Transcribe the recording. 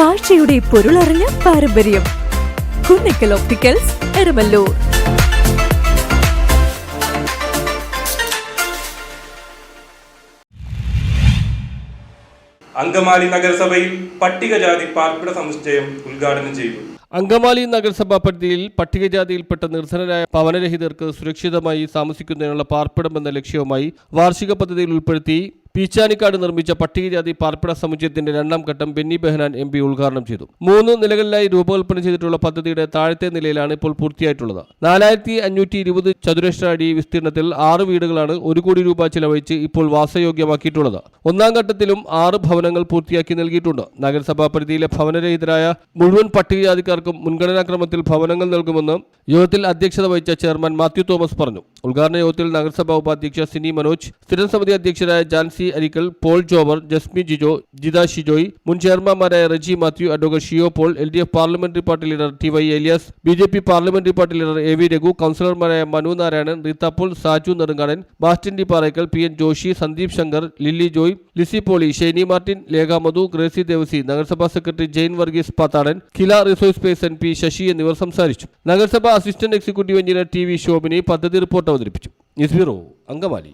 കാഴ്ചയുടെ പൊരുളറിഞ്ഞ പാരമ്പര്യം. കുന്നിക്കൽ ഒപ്റ്റിക്കൽസ് എരമല്ലൂർ. അങ്കമാലി നഗരസഭയിൽ പട്ടികജാതി പാർപ്പിട സമുച്ചയം ഉദ്ഘാടനം ചെയ്തു. അങ്കമാലി നഗരസഭാ പരിധിയിൽ പട്ടികജാതിയിൽപ്പെട്ട നിർധനരായ ഭവനരഹിതർക്ക് സുരക്ഷിതമായി താമസിക്കുന്നതിനുള്ള പാർപ്പിടം എന്ന ലക്ഷ്യവുമായി വാർഷിക പദ്ധതിയിൽ ഉൾപ്പെടുത്തി പീച്ചാനിക്കാട് നിർമ്മിച്ച പട്ടികജാതി പാർപ്പിട സമുച്ചയത്തിന്റെ രണ്ടാം ഘട്ടം ബെന്നി ബെഹനാൻ എം പി ഉദ്ഘാടനം ചെയ്തു. മൂന്ന് നിലകളിലായി രൂപകൽപ്പന ചെയ്തിട്ടുള്ള പദ്ധതിയുടെ താഴത്തെ നിലയിലാണ് ഇപ്പോൾ പൂർത്തിയായിട്ടുള്ളത്. നാലായിരത്തി അഞ്ഞൂറ്റി ഇരുപത് ചതുരശ്ര അടി വിസ്തീർണത്തിൽ ആറ് വീടുകളാണ് ഒരു കോടി രൂപ ചിലവഴിച്ച് ഇപ്പോൾ വാസയോഗ്യമാക്കിയിട്ടുള്ളത്. ഒന്നാം ഘട്ടത്തിലും ആറ് ഭവനങ്ങൾ പൂർത്തിയാക്കി നൽകിയിട്ടുണ്ട്. നഗരസഭാ പരിധിയിലെ ഭവനരഹിതരായ മുഴുവൻ പട്ടികജാതിക്കാർക്കും മുൻഗണനാക്രമത്തിൽ ഭവനങ്ങൾ നൽകുമെന്ന് യോഗത്തിൽ അധ്യക്ഷത വഹിച്ച ചെയർമാൻ മാത്യു തോമസ് പറഞ്ഞു. ഉദ്ഘാടന യോഗത്തിൽ നഗരസഭാ ഉപാധ്യക്ഷ സിനി മനോജ് സ്ഥിരം സമിതി അധ്യക്ഷരായ ജാൻസി അരിക്കൽ പോൾ ജോബർ ജസ്മി ജിജോ ജിത ഷിജോയ് മുൻ ചെയർമാൻമാരായ Reji Mathew advocate Shiyo Paul L D F parliamentary party leader T Y Elias B J P parliamentary party leader A V Raghu കൌൺസിലർമാരായ Manu Narayanan Reetha Paul Saju Nedumkadan Bastin D Parackal P N Joshi Sandeep Shankar Lilly Joy Lissy Poly Shainy Martin Lekha Madhu Gracy Devassy നഗരസഭാ secretary Jain Varghese Pathadan KILA resource person P Sasi എന്നിവർ സംസാരിച്ചു. നഗരസഭാ assistant executive engineer T V Shobhini പദ്ധതി report അവതരിപ്പിച്ചു. News bureau Angamaly.